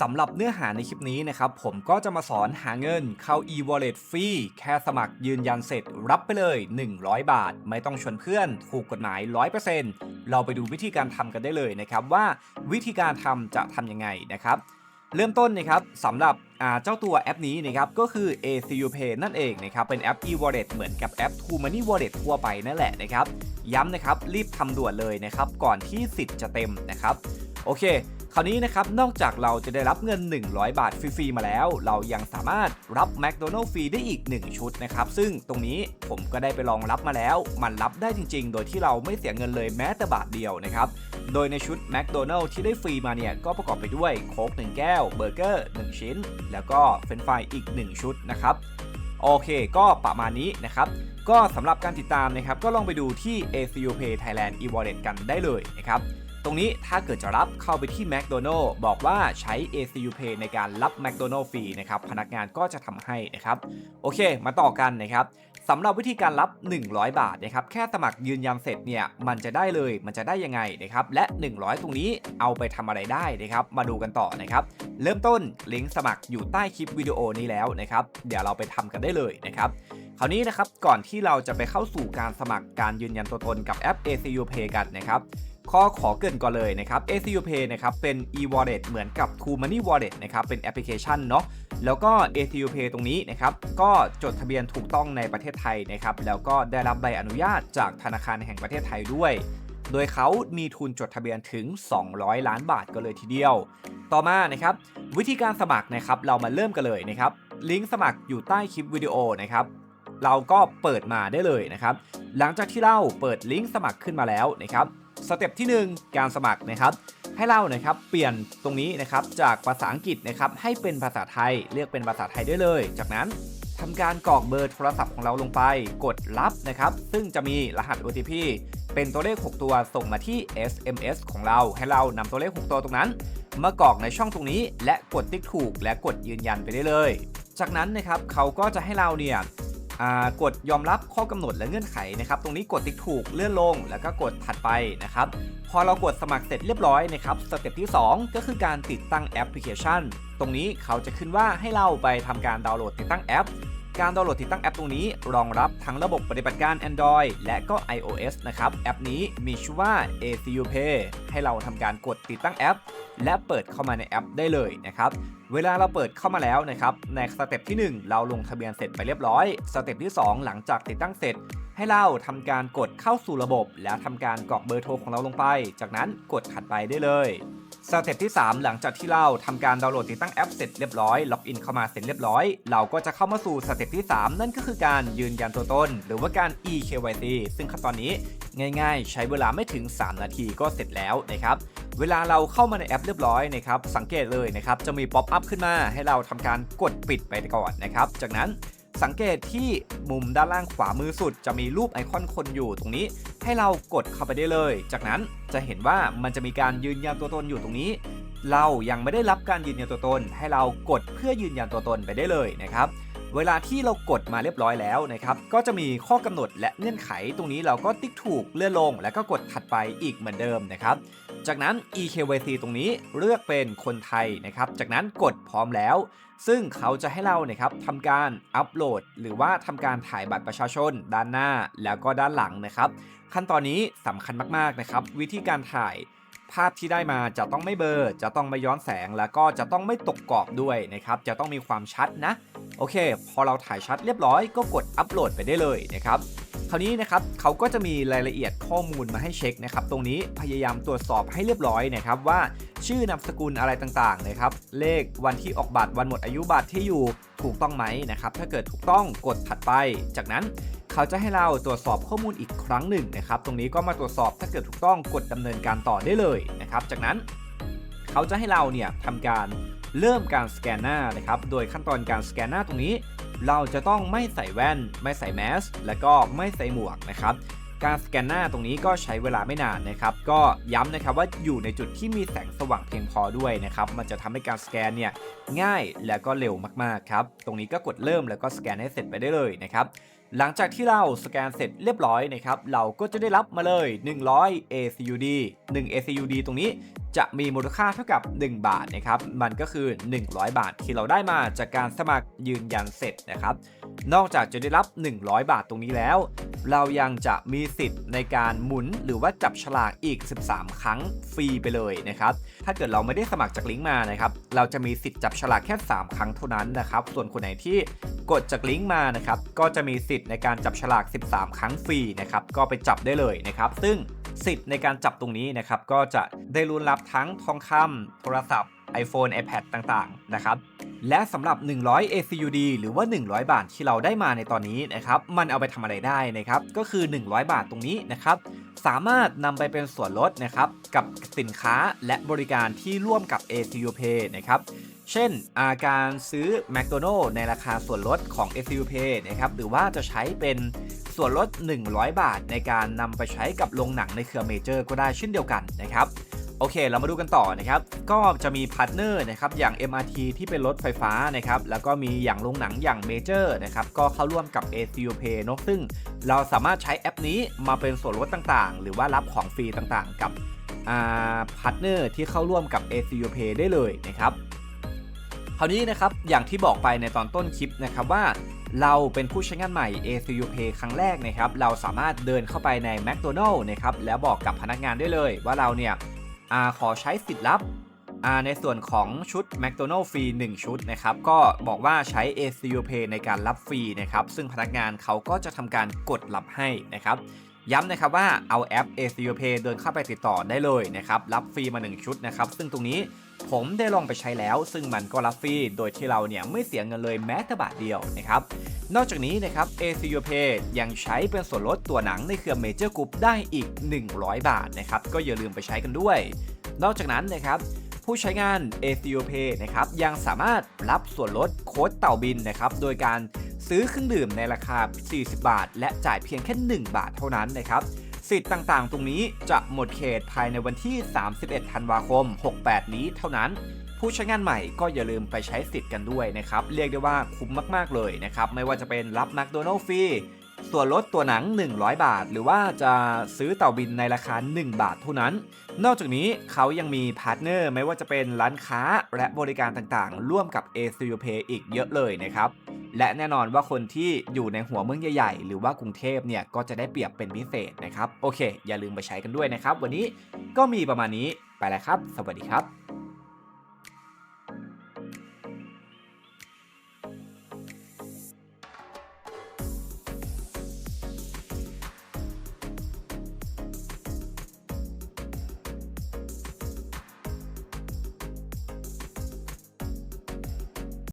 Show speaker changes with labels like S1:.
S1: สำหรับเนื้อหาในคลิปนี้นะครับ ผมก็จะมาสอนหาเงินเข้า e-wallet ฟรีแค่สมัครยืนยันเสร็จรับไปเลย 100 บาท ไม่ต้องชวนเพื่อน ถูกกฎหมาย 100%เราไปดูวิธีการทำกันได้เลยนะครับว่าวิธีการทำจะทำยังไงนะครับเริ่มต้นนะครับสำหรับเจ้าตัวแอปนี้นะครับก็คือ ACU Pay นั่นเองนะครับเป็นแอป e-wallet เหมือนกับแอป True Money Wallet ทั่วไปนั่นแหละนะครับย้ำนะครับรีบทำด่วนเลยนะครับก่อนที่สิทธิ์จะเต็มนะครับโอเค คราวนี้นะครับนอกจากเราจะได้รับเงิน 100 บาทฟรีๆมาแล้ว เรายังสามารถรับ McDonald ฟรีได้อีก 1 ชุดนะครับซึ่งตรงนี้ผมก็ได้ไปลองรับมาแล้ว มันรับได้จริง ๆ โดยที่เราไม่เสียเงินเลยแม้แต่บาทเดียวนะครับโดยในชุด McDonald ที่ได้ฟรีมาเนี่ยก็ประกอบไปด้วยโค้ก1แก้วเบอร์เกอร์ 1 ชิ้น แล้วก็เฟรนฟรายอีก 1 ชุดนะครับโอเคก็ประมาณนี้นะครับก็สำหรับการติดตามนะครับก็ลองไปดูที่ ACU Pay Thailand e-wallet กันได้เลยนะครับ ตรงนี้ถ้าเกิดจะรับเข้าไปที่ McDonald บอกว่าใช้ ACU Pay ในการรับ McDonald ฟรีนะครับพนักงานก็จะทำให้นะครับ โอเค มาต่อกันนะครับสำหรับวิธีการรับ 100 บาทนะครับแค่สมัครยืนยันเสร็จเนี่ยมันจะได้เลยมันจะได้ยังไงนะครับและ 100 ตรงนี้เอาไปทำอะไรได้นะครับมาดูกันต่อนะครับเริ่มต้นลิงก์สมัครอยู่ใต้คลิปวิดีโอนี้แล้วนะครับเดี๋ยวเราไปทำกันได้เลยนะครับคราวนี้นะครับก่อนที่เราจะไปเข้าสู่การสมัครการยืนยันตัวตนกับแอป ACU Pay กันนะครับ ข้อขอเกินก่อนเลยนะครับ ACU Pay นะครับเป็น e-wallet เหมือนกับ True Money Wallet นะครับเป็นแอปพลิเคชันเนาะแล้วก็ ACU Pay ตรงนี้นะครับก็จดทะเบียนถูกต้องในประเทศไทยนะครับแล้วก็ได้รับใบอนุญาตจากธนาคารแห่งประเทศไทยด้วย โดยเขามีทุนจดทะเบียนถึง 200 ล้านบาทก็เลยทีเดียว ต่อมานะครับวิธีการสมัครนะครับเรามาเริ่มกันเลยนะครับลิงก์สมัครอยู่ใต้คลิปวิดีโอนะครับเราก็เปิดมาได้เลยนะครับ หลังจากที่เราเปิดลิงก์สมัครขึ้นมาแล้วนะครับ สเต็ปที่ 1 การสมัครนะครับ ให้เรานะครับเปลี่ยนตรงนี้นะครับจากภาษาอังกฤษนะครับให้เป็นภาษาไทยเลือกเป็นภาษาไทยได้เลย จากนั้นทำการกรอกเบอร์โทรศัพท์ของเราลงไป กดรับนะครับ ซึ่งจะมีรหัส OTP เป็นตัวเลข 6 ตัวส่งมาที่ SMS ของเรา ให้เรานำตัวเลข 6 ตัวตรงนั้น มากรอกในช่องตรงนี้ และกดติ๊กถูก และกดยืนยันไปได้เลย จากนั้นนะครับเขาก็จะให้เราเนี่ย กดยอมรับข้อกำหนดและเงื่อนไขนะครับ ตรงนี้กดติ๊กถูกเลื่อนลง แล้วก็กดถัดไปนะครับ พอเรากดสมัครเสร็จเรียบร้อยนะครับ สเต็ปที่ 2 ก็คือการติดตั้งแอปพลิเคชัน ตรงนี้เขาจะขึ้นว่าให้เราไปทำการดาวน์โหลดติดตั้งแอป การดาวน์โหลดติดตั้งแอปตรงนี้ รองรับทั้งระบบปฏิบัติการ Android และก็ iOS นะครับ แอปนี้มีชื่อว่า ACU Pay ให้เราทำการกดติดตั้งแอป และเปิดเข้ามาในแอปได้เลยนะครับ เวลาเราเปิดเข้ามาแล้วนะครับในสเต็ปที่ 1 เราลงทะเบียนเสร็จไปเรียบร้อย สเต็ปที่ 2 หลังจากติดตั้งเสร็จ ให้เราทำการกดเข้าสู่ระบบ แล้วทำการกรอกเบอร์โทรของเราลงไป จากนั้นกดถัดไปได้เลย สเต็ปที่ 3 หลังจากที่เราทำการดาวน์โหลดติดตั้งแอปเสร็จเรียบร้อย ล็อกอินเข้ามาเสร็จเรียบร้อย เราก็จะเข้ามาสู่สเต็ปที่ 3 นั่นก็คือการยืนยันตัวตน หรือว่าการ eKYC ซึ่งขั้นตอนนี้ง่าย ๆ ใช้เวลาไม่ถึง 3 นาทีก็เสร็จแล้วนะครับ เวลาเราเข้ามาในแอปเรียบร้อยนะครับ สังเกตเลยนะครับ จะมีป๊อปอัพขึ้นมาให้เราทำการกดปิดไปก่อนนะครับ จากนั้น สังเกตที่มุมด้านล่างขวามือสุด จะมีรูปไอคอนคนอยู่ตรงนี้ ให้เรากดเข้าไปได้เลย จากนั้นจะเห็นว่ามันจะมีการยืนยันตัวตนอยู่ตรงนี้ เรายังไม่ได้รับการยืนยันตัวตน ให้เรากดเพื่อยืนยันตัวตนไปได้เลยนะครับ เวลาที่เรากดมาเรียบร้อยแล้วนะครับ ก็จะมีข้อกำหนดและเงื่อนไขตรงนี้เราก็ติ๊กถูกเลื่อนลง แล้วก็กดถัดไปอีกเหมือนเดิมนะครับ จากนั้น eKYC ตรงนี้เลือกเป็นคนไทยนะครับ จากนั้นกดพร้อมแล้ว ซึ่งเขาจะให้เราเนี่ยครับทำการอัปโหลด หรือว่าทำการถ่ายบัตรประชาชน ด้านหน้าแล้วก็ด้านหลังนะครับ ขั้นตอนนี้สำคัญมากๆนะครับ วิธีการถ่ายภาพที่ได้มาจะต้องไม่เบลอจะต้องไม่ย้อนแสงแล้วก็จะต้องไม่ตกกรอบด้วยนะครับ จะต้องมีความชัดนะ โอเค พอเราถ่ายชัดเรียบร้อยก็กดอัปโหลดไปได้เลยนะครับคราวนี้นะครับเขาก็จะมีรายละเอียดข้อมูลมาให้เช็คนะครับตรงนี้พยายามตรวจสอบให้เรียบร้อยนะครับว่าชื่อนามสกุลอะไรต่างๆนะครับเลขวันที่ออกบัตรวันหมดอายุบัตรที่อยู่ถูกต้องไหมนะครับถ้าเกิดถูกต้องกดถัดไป จากนั้นเขาจะให้เราตรวจสอบข้อมูลอีกครั้งหนึ่งนะครับตรงนี้ก็มาตรวจสอบถ้าเกิดถูกต้องกดดำเนินการต่อได้เลยนะครับจากนั้นเขาจะให้เราเนี่ยทำการ เริ่มการสแกนหน้านะครับ โดยขั้นตอนการสแกนหน้าตรงนี้ เราจะต้องไม่ใส่แว่น ไม่ใส่แมส และก็ไม่ใส่หมวกนะครับการสแกนหน้าตรงนี้ก็ใช้เวลาไม่นานนะครับ ก็ย้ำนะครับว่าอยู่ในจุดที่มีแสงสว่างเพียงพอด้วยนะครับ มันจะทำให้การสแกนเนี่ยง่ายและก็เร็วมากๆครับ ตรงนี้ก็กดเริ่มแล้วก็สแกนให้เสร็จไปได้เลยนะครับ หลังจากที่เราสแกนเสร็จเรียบร้อยนะครับ เราก็จะได้รับมาเลย 100 ACUD 1 ACUD ตรงนี้จะมีมูลค่าเท่ากับ 1 บาทนะครับ มันก็คือ 100 บาทที่เราได้มาจากการสมัครยืนยันเสร็จนะครับ นอกจากจะได้รับ 100 บาทตรงนี้แล้ว เรายังจะมีสิทธิ์ในการหมุนหรือว่าจับฉลากอีก 13 ครั้งฟรีไปเลยนะครับ ถ้าเกิดเราไม่ได้สมัครจากลิงก์มานะครับ เราจะมีสิทธิ์จับฉลากแค่ 3 ครั้งเท่านั้นนะครับ ส่วนคนไหนที่กดจากลิงก์มานะครับ ก็จะมีสิทธิ์ในการจับฉลาก 13 ครั้งฟรีนะครับ ก็ไปจับได้เลยนะครับ ซึ่งสิทธิ์ในการจับตรงนี้นะครับ ก็จะได้รุนรับทั้งทองคำโทรศัพท์ iPhone iPad ต่างๆ นะครับ และสำหรับ 100 ACUD หรือว่า 100 บาทที่เราได้มาในตอนนี้นะครับ มันเอาไปทำอะไรได้นะครับ ก็คือ 100 บาทตรงนี้นะครับ สามารถนำไปเป็นส่วนลดนะครับ กับสินค้าและบริการที่ร่วมกับ ACU Pay นะครับ เช่น อาการซื้อ McDonald ในราคาส่วนลดของ ACU Pay นะครับ หรือว่าจะใช้เป็นส่วนลด 100 บาทในการนำไปใช้กับโรงหนังในเครือเมเจอร์ก็ได้เช่นเดียวกันนะครับ โอเค เรามาดูกันต่อนะครับ ก็จะมีพาร์ทเนอร์นะครับอย่าง MRT ที่เป็นรถไฟฟ้านะครับ แล้วก็มีอย่างโรงหนังอย่างเมเจอร์นะครับ ก็เข้าร่วมกับ ACU Pay นอะซึ่งเราสามารถใช้แอปนี้มาเป็นส่วนลดต่างๆ หรือว่ารับของฟรีต่างๆ กับพาร์ทเนอร์ที่เข้าร่วมกับ ACU Pay ได้เลยนะครับคราวนี้นะครับอย่างที่บอกไปในตอนต้นคลิปนะครับว่าเราเป็นผู้ใช้งานใหม่ ACU Pay ครั้งแรกนะครับ เราสามารถเดินเข้าไปใน McDonald นะครับ แล้วบอกกับพนักงานได้เลยว่าเราเนี่ย R ขอใช้สิทธิ์ลับ R ในส่วนของชุด McDonald ฟรี1ชุดนะครับก็บอกว่าใช้ ACU Pay ในการรับฟรีนะครับซึ่งพนักงานเขาก็จะทำการกดรับให้นะครับ ย้ำนะครับว่าเอาแอป ACU Pay เดินเข้าไปติดต่อได้เลยนะครับ รับฟรีมา 1 ชุดนะครับ ซึ่งตรงนี้ผมได้ลองไปใช้แล้ว ซึ่งมันก็รับฟรีโดยที่เราเนี่ยไม่เสียเงินเลยแม้แต่บาทเดียวนะครับ นอกจากนี้นะครับ ACU Pay ยังใช้เป็นส่วนลดตัวหนังในเครือ Major Group ได้อีก 100 บาทนะครับ ก็อย่าลืมไปใช้กันด้วย นอกจากนั้นนะครับผู้ใช้งาน ACU Pay นะครับยังสามารถรับส่วนลดโค้ดเต่าบินนะครับโดยการ ซื้อเครื่องดื่มในราคา 40 บาท และจ่ายเพียงแค่ 1 บาทเท่านั้นนะครับสิทธิ์ต่างๆ ตรงนี้จะหมดเขตภายในวันที่ 31 ธันวาคม 68 นี้เท่านั้น ผู้ใช้งานใหม่ก็อย่าลืมไปใช้สิทธิ์กันด้วยนะครับ เรียกได้ว่าคุ้มมากๆเลยนะครับ ไม่ว่าจะเป็นรับแมคโดนัลล์ฟรีส่วนลดตัวหนัง 100 บาท หรือว่าจะซื้อเต่าบินในราคา 1 บาทเท่านั้น นอกจากนี้เขายังมีพาร์ทเนอร์ไม่ว่าจะเป็นร้านค้าและบริการต่างๆ ร่วมกับ ACU Pay อีกเยอะเลยนะครับ และแน่นอนว่าคนที่อยู่ในหัวเมืองใหญ่ๆ หรือว่ากรุงเทพเนี่ยก็จะได้เปรียบเป็นพิเศษนะครับ โอเค อย่าลืมไปใช้กันด้วยนะครับ วันนี้ก็มีประมาณนี้ไปแล้วครับ สวัสดีครับ